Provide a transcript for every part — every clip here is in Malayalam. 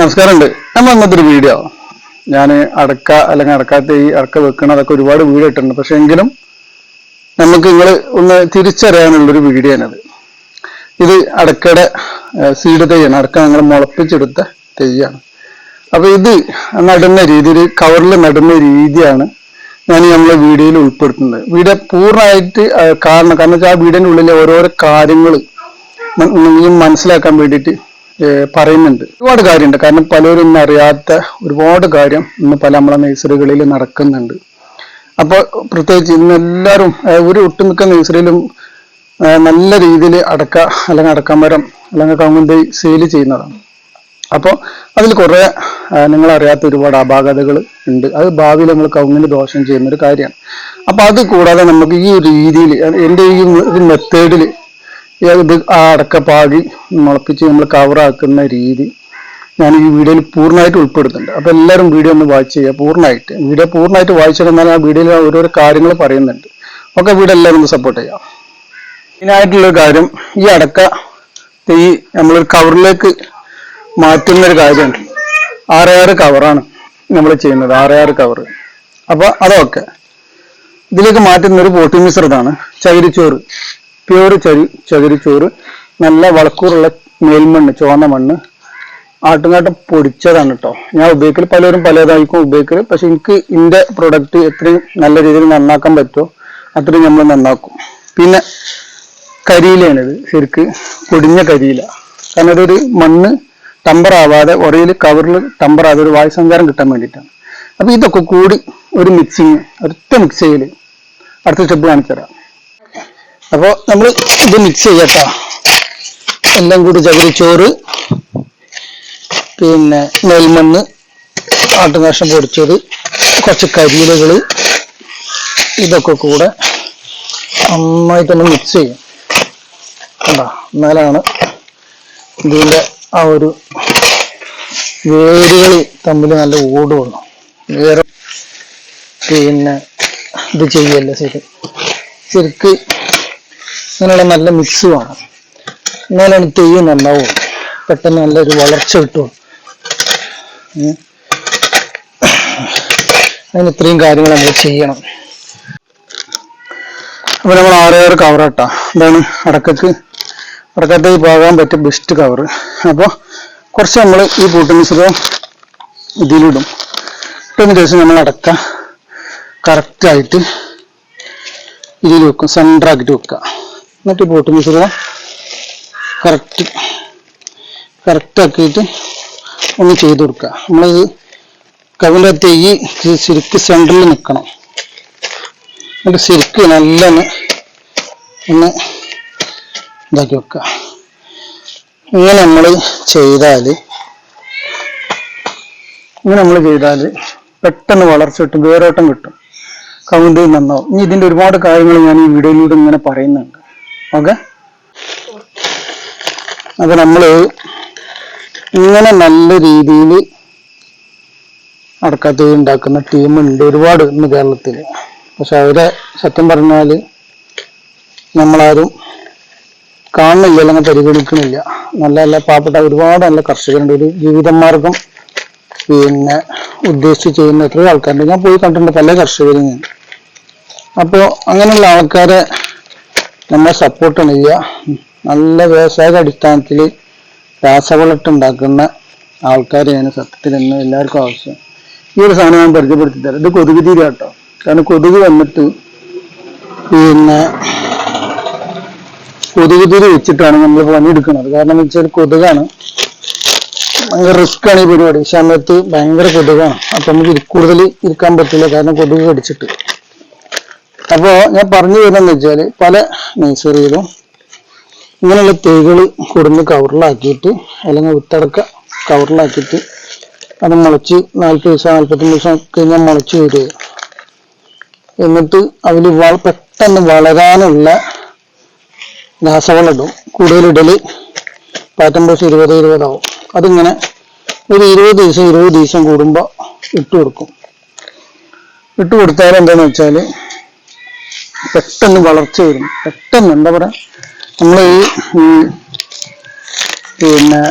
നമസ്കാരമുണ്ട്. നമ്മൾ ഇന്നത്തെ ഒരു വീഡിയോ. ഞാൻ അടക്ക അല്ലെങ്കിൽ അടക്കാത്ത ഈ അടക്ക വെക്കണ അതൊക്കെ ഒരുപാട് വീഡിയോ ഇട്ടിട്ടുണ്ട്. പക്ഷെ എങ്കിലും നമുക്ക് നിങ്ങൾ ഒന്ന് തിരിച്ചറിയാനുള്ളൊരു വീഡിയോ ആണത്. ഇത് അടക്കയുടെ സീഡ് തെയ്യാണ്. അടക്ക ഞങ്ങൾ മുളപ്പിച്ചെടുത്ത തെയ്യാണ്. അപ്പൊ ഇത് നടുന്ന രീതിയിൽ കവറിൽ നടുന്ന രീതിയാണ് ഞാൻ നമ്മളെ വീഡിയോയിൽ ഉൾപ്പെടുത്തുന്നത്. വീഡിയോ പൂർണമായിട്ട് കാരണം കാരണം വെച്ചാൽ ആ വീടിന്റെ ഉള്ളിലെ ഓരോരോ കാര്യങ്ങൾ നിങ്ങൾ മനസ്സിലാക്കാൻ വേണ്ടിയിട്ട് പറയുന്നുണ്ട്. ഒരുപാട് കാര്യമുണ്ട്. കാരണം പലരും ഇന്ന് അറിയാത്ത ഒരുപാട് കാര്യം ഇന്ന് പല നമ്മളെ നഴ്സറികളിൽ നടക്കുന്നുണ്ട്. അപ്പൊ പ്രത്യേകിച്ച് ഇന്ന് എല്ലാവരും ഒരു ഒട്ടുമിക്ക നഴ്സറിയിലും നല്ല രീതിയിൽ അടക്ക അല്ലെങ്കിൽ അടക്കമരം അല്ലെങ്കിൽ കവുങ്ങുന്തൈ സെയിൽ ചെയ്യുന്നതാണ്. അപ്പോൾ അതിൽ കുറേ നിങ്ങളറിയാത്ത ഒരുപാട് അപാകതകൾ ഉണ്ട്. അത് ഭാവിയിൽ നമ്മൾ കവുങ്ങിന് ദോഷം ചെയ്യുന്ന ഒരു കാര്യമാണ്. അപ്പോൾ അത് കൂടാതെ നമുക്ക് ഈ രീതിയിൽ എന്റെ ഈ മെത്തേഡിൽ ഇത് ആ അടക്ക പാകി മുളപ്പിച്ച് നമ്മൾ കവറാക്കുന്ന രീതി ഞാൻ ഈ വീഡിയോയിൽ പൂർണമായിട്ട് ഉൾപ്പെടുത്തുന്നുണ്ട്. അപ്പോൾ എല്ലാവരും വീഡിയോ ഒന്ന് വാച്ച് ചെയ്യുക പൂർണമായിട്ട്. വീഡിയോ പൂർണമായിട്ട് വായിച്ചിരുന്നാൽ ആ വീഡിയോയിൽ ഓരോരോ കാര്യങ്ങൾ പറയുന്നുണ്ട്. ഒക്കെ വീഡിയോ എല്ലാവരും ഒന്ന് സപ്പോർട്ട് ചെയ്യാം മെയിനായിട്ടുള്ളൊരു കാര്യം ഈ അടക്ക ഈ നമ്മളൊരു കവറിലേക്ക് മാറ്റുന്ന ഒരു കാര്യമുണ്ട്. ആറ് കവറാണ് നമ്മൾ ചെയ്യുന്നത് ആറ് കവർ അപ്പോൾ അതൊക്കെ ഇതിലേക്ക് മാറ്റുന്ന ഒരു പോട്ടി മിശ്രിതാണ് ചകിരിച്ചോറ്. പ്യൂർ ചരി ചകിരിച്ചോറ് നല്ല വളക്കൂറുള്ള മേൽമണ്ണ് ചുവന്ന മണ്ണ്. ആട്ടുംകാട്ടം പൊടിച്ചതാണ് കേട്ടോ ഞാൻ ഉപയോഗിക്കൽ പലരും പലതായിരിക്കും ഉപയോഗിക്കൽ പക്ഷെ എനിക്ക് ഇന്റെ പ്രൊഡക്റ്റ് എത്രയും നല്ല രീതിയിൽ നന്നാക്കാൻ പറ്റുമോ അത്രയും നമ്മൾ നന്നാക്കും. പിന്നെ കരിയിലാണിത് ശരിക്ക് പൊടിഞ്ഞ കരിയില. കാരണം അതൊരു മണ്ണ് ടമ്പർ ആവാതെ ഉറയിൽ കവറിൽ ടമ്പർ ആവാതെ ഒരു വായു സഞ്ചാരം കിട്ടാൻ വേണ്ടിയിട്ടാണ്. അപ്പൊ ഇതൊക്കെ കൂടി ഒരു മിക്സിങ് ഒറ്റ മിക്സ് ചെയ്യൽ അടുത്ത സ്റ്റെപ്പ് കാണിച്ചു തരാം അപ്പോൾ നമ്മൾ ഇത് മിക്സ് ചെയ്യട്ടോ. എല്ലാം കൂടി ചകിരിച്ചോറ് പിന്നെ നെൽമണ്ണ് ആട്ടുനാശം പൊടിച്ചത് കുറച്ച് കരിയിലകൾ ഇതൊക്കെ കൂടെ നന്നായിട്ടൊന്ന് മിക്സ് ചെയ്യും. കണ്ടോ? എന്നാലാണ് ഇതിന്റെ ആ ഒരു വേരുകൾ തമ്മിൽ നല്ല ഓടുള്ളൂ വേറെ പിന്നെ ഇത് ചെയ്യല്ല ശരി? ശരിക്ക് ഇങ്ങനെയുള്ള നല്ല മിക്സ് വേണം എന്നാലാണ് തെയ്യം നന്നാവും. പെട്ടെന്ന് നല്ലൊരു വളർച്ച കിട്ടും. അതിന് ഇത്രയും കാര്യങ്ങൾ നമ്മൾ ചെയ്യണം. അപ്പൊ നമ്മൾ ആറേഴ് കവർ ഇട്ടാ ഇതാണ് അടക്കക്ക്. അടക്കത്തേക്ക് പോകാൻ പറ്റിയ ബെസ്റ്റ് കവർ അപ്പോൾ കുറച്ച് നമ്മൾ ഈ പൂട്ട് മിശ്രിതം ഇതിലിടും. ഇട്ടതിന് ശേഷം നമ്മൾ അടക്ക കറക്റ്റായിട്ട് ഇതിൽ വെക്കും. സെന്റർ ആക്കിയിട്ട് വെക്കുക. എന്നിട്ട് ബോട്ട് മിശ്രിതം കറക്റ്റ് കറക്റ്റ് ആക്കിയിട്ട് ഒന്ന് ചെയ്ത് കൊടുക്കുക നമ്മളത് കവിന്റെ തെയ്യ് ശരിക്ക് സെന്ററിൽ നിൽക്കണം എന്നിട്ട് ശരിക്ക് നല്ല ഒന്ന് ഇതാക്കി വെക്കുക ഇങ്ങനെ നമ്മൾ ചെയ്താൽ ഇങ്ങനെ നമ്മൾ ചെയ്താൽ പെട്ടെന്ന് വളർച്ച കിട്ടും വേരോട്ടം കിട്ടും. കവിന്റെ നന്നാവും. ഇനി ഇതിന്റെ ഒരുപാട് കാര്യങ്ങൾ ഞാൻ ഈ വീഡിയോയിലൂടെ ഇങ്ങനെ പറയുന്നുണ്ട്. ഓക്കെ? അപ്പൊ നമ്മൾ ഇങ്ങനെ നല്ല രീതിയിൽ അടക്കാത്ത ഉണ്ടാക്കുന്ന ടീമുണ്ട് ഒരുപാട് ഇന്ന് കേരളത്തിൽ പക്ഷെ അവരെ സത്യം പറഞ്ഞാൽ നമ്മളാരും കാണുന്നില്ല അല്ലെങ്കിൽ പരിഗണിക്കുന്നില്ല നല്ല നല്ല പാവപ്പെട്ട ഒരുപാട് നല്ല കർഷകരുണ്ട്. ഒരു ജീവിതമാർഗം പിന്നെ ഉദ്ദേശിച്ച് ചെയ്യുന്ന എത്രയോ ആൾക്കാരുണ്ട്. ഞാൻ പോയി കണ്ടിട്ടുണ്ട് പല കർഷകരും ഞാൻ അപ്പോൾ അങ്ങനെയുള്ള ആൾക്കാരെ നമ്മൾ സപ്പോർട്ട് ചെയ്യുക. നല്ല വ്യവസായ അടിസ്ഥാനത്തിൽ രാസവളട്ട് ഉണ്ടാക്കുന്ന ആൾക്കാരെയാണ് സത്യത്തിൽ ഇന്ന് എല്ലാവർക്കും ആവശ്യം. ഈ ഒരു സാധനം ഞാൻ പരിചയപ്പെടുത്തി തരാം. ഇത് കൊതുക് തീര കേട്ടോ കാരണം കൊതുക് വന്നിട്ട് പിന്നെ കൊതുക് തിരി വെച്ചിട്ടാണ് നമ്മൾ പണിയെടുക്കുന്നത്. കാരണം എന്ന് വെച്ചാൽ കൊതുകാണ് ഭയങ്കര റിസ്ക് ആണ് ഈ പരിപാടി. ഈ സമയത്ത് ഭയങ്കര കൊതുകാണ്. അപ്പൊ നമുക്ക് കൂടുതൽ ഇരിക്കാൻ പറ്റില്ല. കാരണം കൊതുക് കടിച്ചിട്ട്. അപ്പോ ഞാൻ പറഞ്ഞു തരുന്നത് വെച്ചാൽ പല നഴ്സറിയിലും ഇങ്ങനെയുള്ള തൈകൾ കൊടുന്ന് കവറിലാക്കിയിട്ട് അല്ലെങ്കിൽ വിത്തടക്ക കവറിലാക്കിയിട്ട് അത് മുളച്ച് നാൽപ്പത് ദിവസം നാൽപ്പത്തഞ്ച് ദിവസം കഴിഞ്ഞാൽ മുളച്ച് വരിക. എന്നിട്ട് അതിൽ പെട്ടെന്ന് വളരാനുള്ള രാസവളം ഇടും കൂടുതലിടൽ പാറ്റംബോസ് ഇരുപത് ഇരുപതാവും. അതിങ്ങനെ ഒരു ഇരുപത് ദിവസം ഇരുപത് ദിവസം കൂടുമ്പോൾ ഇട്ട് കൊടുക്കും. ഇട്ട് കൊടുത്താൽ എന്താന്ന് വെച്ചാൽ പെട്ടെന്ന് വളർച്ച വരും. പെട്ടെന്ന് എന്താ പറയാ? നമ്മൾ ഈ പിന്നെ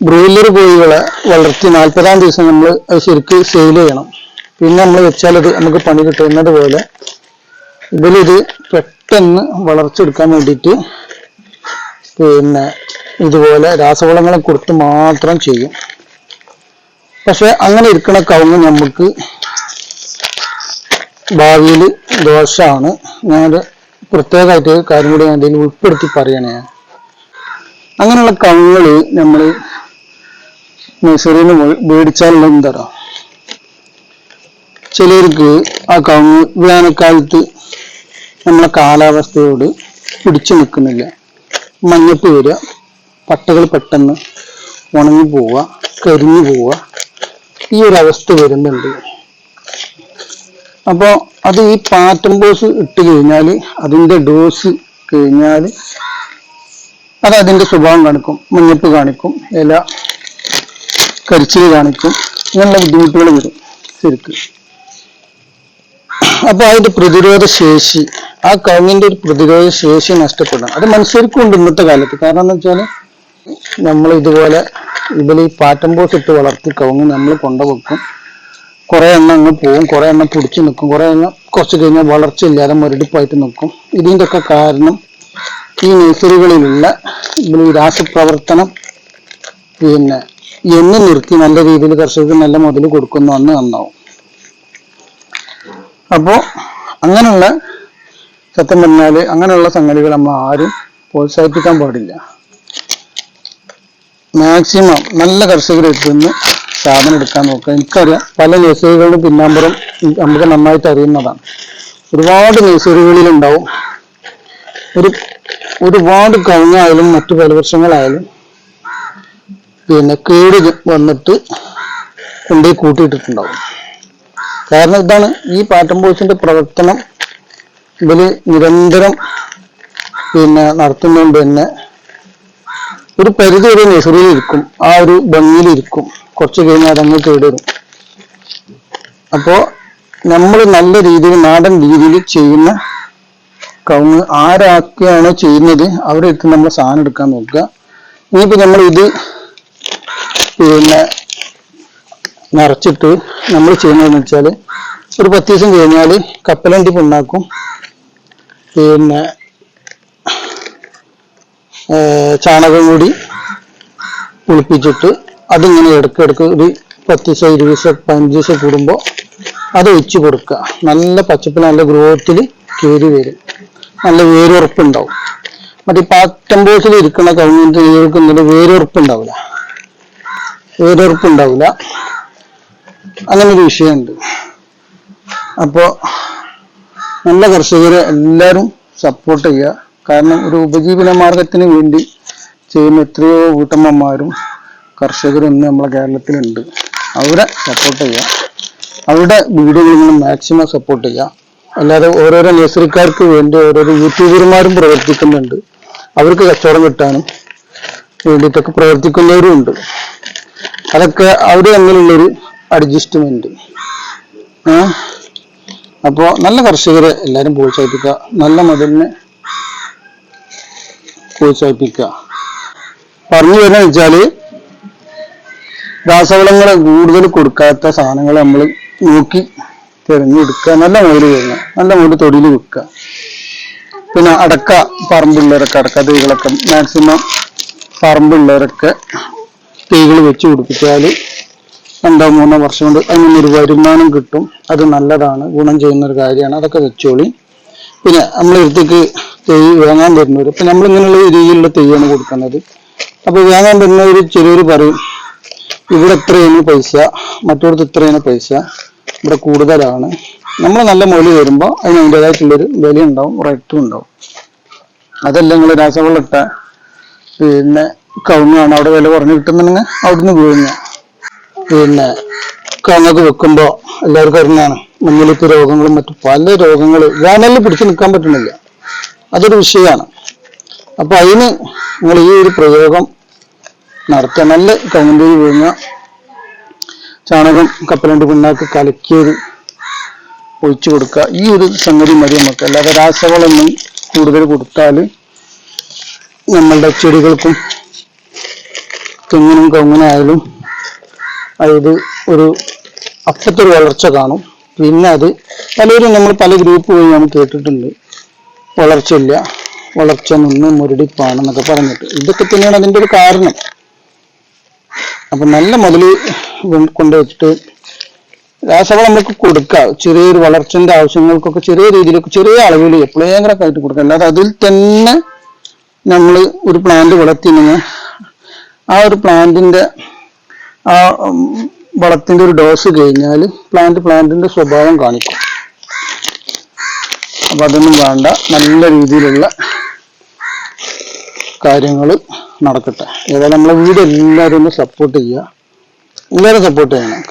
ബ്രോയിലർ കോഴികളെ വളർത്തി നാൽപ്പതാം ദിവസം നമ്മൾ അത് ശരിക്ക് സെയിൽ ചെയ്യണം. പിന്നെ നമ്മൾ വെച്ചാൽ അത് നമുക്ക് പണി കിട്ടുന്നത് പോലെ ഇതിലിത് പെട്ടെന്ന് വളർച്ചെടുക്കാൻ വേണ്ടിയിട്ട് പിന്നെ ഇതുപോലെ രാസവളങ്ങളെ കൊടുത്ത് മാത്രം ചെയ്യും. പക്ഷെ അങ്ങനെ ഇരിക്കണ കവുങ്ങ് നമുക്ക് ഭാവിയിൽ ദോഷമാണ് ഞാൻ പ്രത്യേകമായിട്ട് കാര്യം കൂടി ഞാൻ ഇതിൽ ഉൾപ്പെടുത്തി പറയണേ. അങ്ങനെയുള്ള കള്ളി നമ്മൾ നഴ്സറിയിൽ നിന്ന് മേടിച്ചാലുള്ള എന്താ ചിലർക്ക് ആ കവുങ്ങ് വേനൽക്കാലത്ത് നമ്മളെ കാലാവസ്ഥയോട് പിടിച്ചു നിൽക്കുന്നില്ല. മഞ്ഞപ്പ് വരിക പട്ടകൾ പെട്ടെന്ന് ഉണങ്ങി പോവുക കരിഞ്ഞു പോവുക ഈ ഒരു അവസ്ഥ വരുന്നുണ്ട്. അപ്പോൾ അത് ഈ പാറ്റം ബോസ് ഇട്ട് കഴിഞ്ഞാൽ അതിന്റെ ഡോസ് കഴിഞ്ഞാൽ അത് അതിന്റെ സ്വഭാവം കാണിക്കും മഞ്ഞപ്പ് കാണിക്കും ഇല കരിച്ചിൽ കാണിക്കും ഇങ്ങനെയുള്ള ബുദ്ധിമുട്ടുകൾ വരും ശരിക്കും. അപ്പോൾ അതിന്റെ പ്രതിരോധ ശേഷി ആ കവുങ്ങിന്റെ ഒരു പ്രതിരോധ ശേഷി നഷ്ടപ്പെടണം. അത് മനുഷ്യർക്കും ഉണ്ട് ഇന്നത്തെ കാലത്ത്. കാരണം എന്ന് വെച്ചാൽ നമ്മൾ ഇതുപോലെ ഇതിൽ ഈ പാറ്റംബോസ് ഇട്ട് വളർത്തി കവുങ്ങ് നമ്മൾ കൊണ്ടുവെക്കും കുറെ എണ്ണം അങ്ങ് പോവും കുറെ എണ്ണം പിടിച്ചു നിൽക്കും കുറെ എണ്ണം കുറച്ച് കഴിഞ്ഞാൽ വളർച്ച ഇല്ലാതെ മുരടിപ്പായിട്ട് നിൽക്കും. ഇതിന്റെയൊക്കെ കാരണം ഈ നഴ്സറികളിലുള്ള ഈ രാസപ്രവർത്തനം പിന്നെ എന്ന് നിർത്തി നല്ല രീതിയിൽ കർഷകർക്ക് നല്ല മുതൽ കൊടുക്കുന്നു അന്ന് നന്നാവും. അപ്പോ അങ്ങനെയുള്ള സത്യം പറഞ്ഞാൽ അങ്ങനെയുള്ള സംഗതികൾ നമ്മൾ ആരും പ്രോത്സാഹിപ്പിക്കാൻ പാടില്ല. മാക്സിമം നല്ല കർഷകരെ നിന്ന് സാധനം എടുക്കാൻ നോക്കുക. എനിക്കറിയാം പല നഴ്സറികളുടെ പിന്നാമ്പുറം നമുക്ക് നന്നായിട്ട് അറിയുന്നതാണ്. ഒരുപാട് ന്യൂസുകളിലുണ്ടാവും ഒരു ഒരുപാട് കഴിഞ്ഞായാലും മറ്റു പല വർഷങ്ങളായാലും പിന്നെ കേട് വന്നിട്ട് കൊണ്ടുപോയി കൂട്ടിയിട്ടിട്ടുണ്ടാവും. കാരണം ഇതാണ് ഈ പാട്ടം ബോയ്സിന്റെ പ്രവർത്തനം. ഇവർ നിരന്തരം പിന്നെ നടത്തുന്നുണ്ട് തന്നെ ഒരു പരിധി വരെ നെഹ്റുവിൽ ഇരിക്കും. ആ ഒരു ഭംഗിയിൽ ഇരിക്കും. കുറച്ച് കഴിഞ്ഞാൽ അതങ്ങ് കേടുവരും. അപ്പോ നമ്മൾ നല്ല രീതിയിൽ നാടൻ രീതിയിൽ ചെയ്യുന്ന കവുങ്ങ് ആരൊക്കെയാണോ ചെയ്യുന്നത് അവിടെ എടുത്ത് നമ്മൾ സാധനം എടുക്കാൻ നോക്കുക. ഇനിയിപ്പോ നമ്മൾ ഇത് പിന്നെ നിറച്ചിട്ട് നമ്മൾ ചെയ്യുന്നതെന്ന് വെച്ചാൽ ഒരു പത്ത് ദിവസം കഴിഞ്ഞാൽ കപ്പലണ്ടി പിണ്ണാക്കും. പിന്നെ ചാണകം കൂടി പുളിപ്പിച്ചിട്ട് അതിങ്ങനെ ഇടയ്ക്കിടയ്ക്ക് ഒരു പത്ത് ദിവസം ഇരുപത് ദിവസം പതിനഞ്ച് ദിവസം കൂടുമ്പോൾ അത് ഒഴിച്ച് കൊടുക്കുക. നല്ല പച്ചപ്പ് നല്ല ഗ്രോത്തിൽ കയറി വരും. നല്ല വേരുറപ്പുണ്ടാവും. മറ്റേ പാറ്റംബോസിൽ ഇരിക്കുന്ന കഴിഞ്ഞിട്ട് കേൾക്കുന്നത് വേരുറപ്പുണ്ടാവില്ല. വേരുറപ്പുണ്ടാവില്ല. അങ്ങനൊരു വിഷയമുണ്ട്. അപ്പോൾ നല്ല കർഷകരെ എല്ലാവരും സപ്പോർട്ട് ചെയ്യുക. കാരണം ഒരു ഉപജീവന മാർഗത്തിന് വേണ്ടി ചെയ്യുന്ന എത്രയോ വീട്ടമ്മമാരും കർഷകരും ഇന്ന് നമ്മളെ കേരളത്തിലുണ്ട്. അവരെ സപ്പോർട്ട് ചെയ്യുക. അവരുടെ വീഡിയോകൾ മാക്സിമം സപ്പോർട്ട് ചെയ്യുക. അല്ലാതെ ഓരോരോ നഴ്സറിക്കാർക്ക് വേണ്ടി ഓരോരോ യൂട്യൂബർമാരും പ്രവർത്തിക്കുന്നുണ്ട്. അവർക്ക് കച്ചവടം കിട്ടാനും വേണ്ടിയിട്ടൊക്കെ പ്രവർത്തിക്കുന്നവരും ഉണ്ട്. അതൊക്കെ അവർ തമ്മിലുള്ളൊരു അഡ്ജസ്റ്റ്മെന്റ് അപ്പോൾ അപ്പോ നല്ല കർഷകരെ എല്ലാരും പ്രോത്സാഹിപ്പിക്കുക. നല്ല മതിലിനെ പ്രോത്സാഹിപ്പിക്കുക. പറഞ്ഞു വരുന്ന വെച്ചാൽ രാസവളങ്ങൾ കൂടുതൽ കൊടുക്കാത്ത സാധനങ്ങൾ നമ്മൾ നോക്കി തിരഞ്ഞെടുക്കുക. നല്ല മുതൽ തരുന്ന നല്ല മുതൽ തൊടിയിൽ വെക്കുക. പിന്നെ അടക്ക പറമ്പുള്ളവരൊക്കെ അടക്ക തൈകളൊക്കെ. മാക്സിമം പറമ്പുള്ളവരൊക്കെ തൈകൾ വെച്ച് പിടിപ്പിച്ചാൽ രണ്ടോ മൂന്നോ വർഷം കൊണ്ട് അതിന് ഒരു വരുമാനം കിട്ടും. അത് നല്ലതാണ്. ഗുണം ചെയ്യുന്ന ഒരു കാര്യമാണ്. അതൊക്കെ വെച്ചോളി. പിന്നെ നമ്മൾ അടുത്തേക്ക് തൈ വാങ്ങാൻ വരുന്നവർ ഇപ്പൊ നമ്മൾ ഇങ്ങനെയുള്ള രീതിയിലുള്ള തൈയാണ് കൊടുക്കുന്നത്. അപ്പൊ വാങ്ങാൻ വരുന്നവർ ചെറിയൊരു പറയും ഇവിടെ ഇത്രയാണ് പൈസ മറ്റൊരിടത്ത് ഇത്രയാണ് പൈസ. ഇവിടെ കൂടുതലാണ്. നമ്മൾ നല്ല മൊഴി വരുമ്പോൾ അതിന് അതിന്റെതായിട്ടുള്ളൊരു വില ഉണ്ടാവും റേറ്റും ഉണ്ടാവും. അതല്ല നിങ്ങൾ രാസവെള്ളിട്ട പിന്നെ കവുങ്ങാണ് അവിടെ വില കുറഞ്ഞ് കിട്ടുന്നുണ്ടെങ്കിൽ അവിടുന്ന് വീഴുന്ന. പിന്നെ കവുങ്ങൊക്കെ വെക്കുമ്പോൾ എല്ലാവർക്കും അറിഞ്ഞാണ് മഞ്ഞളിപ്പ് രോഗങ്ങളും മറ്റു പല രോഗങ്ങൾ വേനലിൽ പിടിച്ചു നിൽക്കാൻ പറ്റുന്നില്ല. അതൊരു വിഷയമാണ്. അപ്പൊ അതിന് നിങ്ങൾ ഈ ഒരു പ്രയോഗം നടത്തുക. നല്ല കവുങ്ങിന്റെ വീഴുന്ന ചാണകം കപ്പലണ്ട്. പിണ്ണാക്ക് കലക്കിയത് ഒഴിച്ചു കൊടുക്കുക. ഈ ഒരു സംഗതി മതി നമുക്ക്. അല്ലാതെ രാസവളമൊന്നും കൂടുതൽ കൊടുത്താൽ നമ്മളുടെ ചെടികൾക്കും തെങ്ങിനും കവുങ്ങിനായാലും അതായത് ഒരു അപ്പത്തൊരു വളർച്ച കാണും. പിന്നെ അത് പലരും നമ്മൾ പല ഗ്രൂപ്പ് വഴി നമ്മൾ കേട്ടിട്ടുണ്ട്. വളർച്ചയില്ല. വളർച്ച നിന്ന് മുരടിപ്പാണെന്നൊക്കെ പറഞ്ഞിട്ട്. ഇതൊക്കെ തന്നെയാണ് അതിന്റെ ഒരു കാരണം. അപ്പൊ നല്ല കൊണ്ട് വെച്ചിട്ട് രാസവളം നമുക്ക് കൊടുക്കാം. ചെറിയൊരു വളർച്ചന്റെ ആവശ്യങ്ങൾക്കൊക്കെ ചെറിയ രീതിയിലൊക്കെ ചെറിയ അളവിൽ എപ്പോഴേങ്കിലൊക്കെ ആയിട്ട് കൊടുക്കുക അല്ലാതെ അതിൽ തന്നെ നമ്മൾ ഒരു പ്ലാന്റ് വളർത്തി ആ ഒരു പ്ലാന്റിന്റെ ആ വളത്തിന്റെ ഒരു ഡോസ് കഴിഞ്ഞാൽ പ്ലാന്റ് പ്ലാന്റിന്റെ സ്വഭാവം കാണിക്കും. അപ്പൊ അതൊന്നും വേണ്ട. നല്ല രീതിയിലുള്ള കാര്യങ്ങൾ നടക്കട്ടെ. ഏതായാലും നമ്മളെ വീട് എല്ലാവരും ഒന്ന് സപ്പോർട്ട് ചെയ്യുക. എല്ലാവരും സപ്പോർട്ട് ചെയ്യണം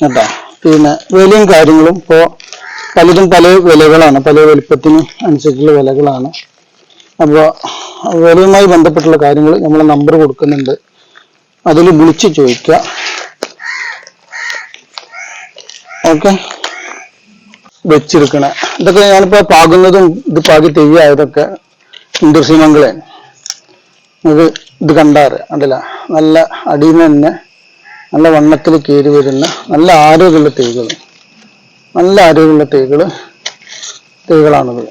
കേട്ടോ? പിന്നെ വിലയും കാര്യങ്ങളും ഇപ്പോൾ പലതും പല വിലകളാണ്. പല വലുപ്പത്തിന് അനുസരിച്ചുള്ള വിലകളാണ്. അപ്പോൾ വിലയുമായി ബന്ധപ്പെട്ടുള്ള കാര്യങ്ങൾ നമ്മൾ നമ്പർ കൊടുക്കുന്നുണ്ട്. അതിൽ വിളിച്ച് ചോദിക്കുക. ഓക്കെ വെച്ചിരിക്കണേ. ഇതൊക്കെ ഞാനിപ്പോ പാകുന്നതും ഇത് പാകി തെയ്യായതൊക്കെ ഇന്ദ്രസീമംഗളെ ഇത് ഇത് കണ്ടാറ് കണ്ടില്ല. നല്ല അടിയിൽ നിന്ന് തന്നെ നല്ല വണ്ണത്തിൽ കയറി വരുന്ന നല്ല ആരോഗ്യമുള്ള തൈകൾ നല്ല ആരോഗ്യമുള്ള തൈകൾ തൈകളാണിത്.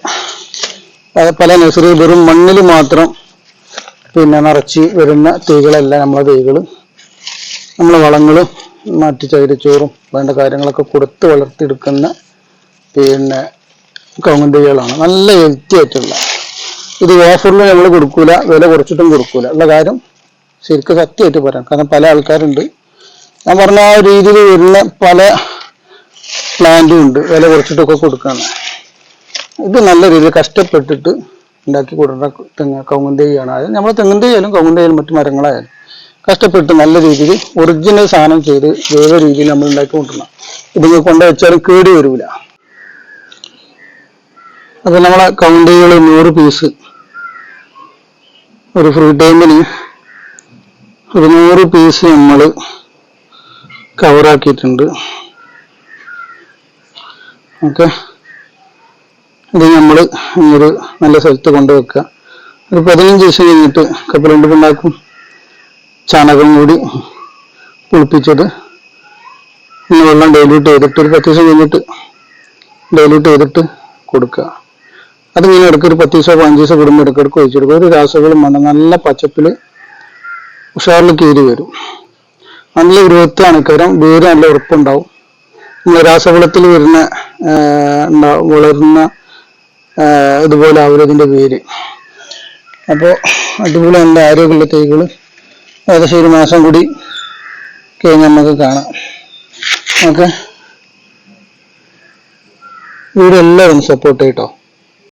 പല- നഴ്സറി വെറും മണ്ണിൽ മാത്രം പിന്നെ നിറച്ച് വരുന്ന തൈകളല്ല നമ്മളെ തൈകൾ നമ്മളെ വളങ്ങൾ മാറ്റി ചകിരിച്ചോറും വേണ്ട കാര്യങ്ങളൊക്കെ കൊടുത്ത് വളർത്തിയെടുക്കുന്ന പിന്നെ തൈകളാണ്. നല്ല ഹെൽത്തി ഇത് ഓഫറിൽ നമ്മൾ കൊടുക്കൂല വില കുറച്ചിട്ടും കൊടുക്കൂല. ഉള്ള കാര്യം ശരിക്കും സത്യമായിട്ട് പറയാം. കാരണം പല ആൾക്കാരുണ്ട്. ഞാൻ പറഞ്ഞ ആ രീതിയിൽ വരുന്ന പല പ്ലാന്റും ഉണ്ട്. വില കുറച്ചിട്ടൊക്കെ കൊടുക്കാണ്. ഇത് നല്ല രീതിയിൽ കഷ്ടപ്പെട്ടിട്ട് ഉണ്ടാക്കി കൊടുക്കുന്ന തെങ്ങ് കവുങ്ങൻ അത് നമ്മൾ തെങ്ങന്തയായാലും തൈയായാലും മറ്റു മരങ്ങളായാലും കഷ്ടപ്പെട്ട് നല്ല രീതിയിൽ ഒറിജിനൽ സാധനം ചെയ്ത് വേറെ രീതിയിൽ നമ്മൾ ഉണ്ടാക്കി കൊണ്ടുവരണം. ഇതിങ്ങനെ കൊണ്ടുവച്ചാലും കേടി വരില്ല അപ്പൊ നമ്മളെ തൈകൾ നൂറ് പീസ് ഒരു ഫ്രീ ടൈമിന് ഒരു നൂറ് പീസ് നമ്മൾ കവറാക്കിയിട്ടുണ്ട് ഓക്കെ ഇത് നമ്മൾ ഒരു നല്ല സ്ഥലത്ത് കൊണ്ടുവെക്കുക ഒരു പതിനഞ്ച് ദിവസം കഴിഞ്ഞിട്ട് കപ്പലുണ്ടുണ്ടാക്കും ചാണകം കൂടി പുളിപ്പിച്ചത് പിന്നെ വെള്ളം ഡൈല്യൂട്ട് ചെയ്തിട്ട് ഒരു പത്ത് ദിവസം കഴിഞ്ഞിട്ട് ഡൈല്യൂട്ട് ചെയ്തിട്ട് കൊടുക്കുക. അതിങ്ങനെ ഇടയ്ക്ക് ഒരു പത്ത് ദിവസമോ പതിനഞ്ച് ദിവസം കുടുംബം ഇടയ്ക്ക് ഒഴിച്ചു കൊടുക്കുക ഒരു രാസവളം വേണം നല്ല പച്ചപ്പിൽ ഉഷാറിൽ കീറി വരും. നല്ല ഗ്രോത്താണ് കാരണം വേര് നല്ല ഉറപ്പുണ്ടാവും. നമ്മൾ രാസവളത്തിൽ വരുന്ന വളരുന്ന ഇതുപോലെ ആവില്ല ഇതിന്റെ വേര്. അപ്പോൾ അടിപൊളി നല്ല ആരോഗ്യമുള്ള തൈകൾ ഏകദേശം ഒരു മാസം കൂടി കഴിഞ്ഞ് നമുക്ക് കാണാം. ഓക്കെ? വീഡിയോ എല്ലാവരും സപ്പോർട്ട് ചെയ്യട്ടോ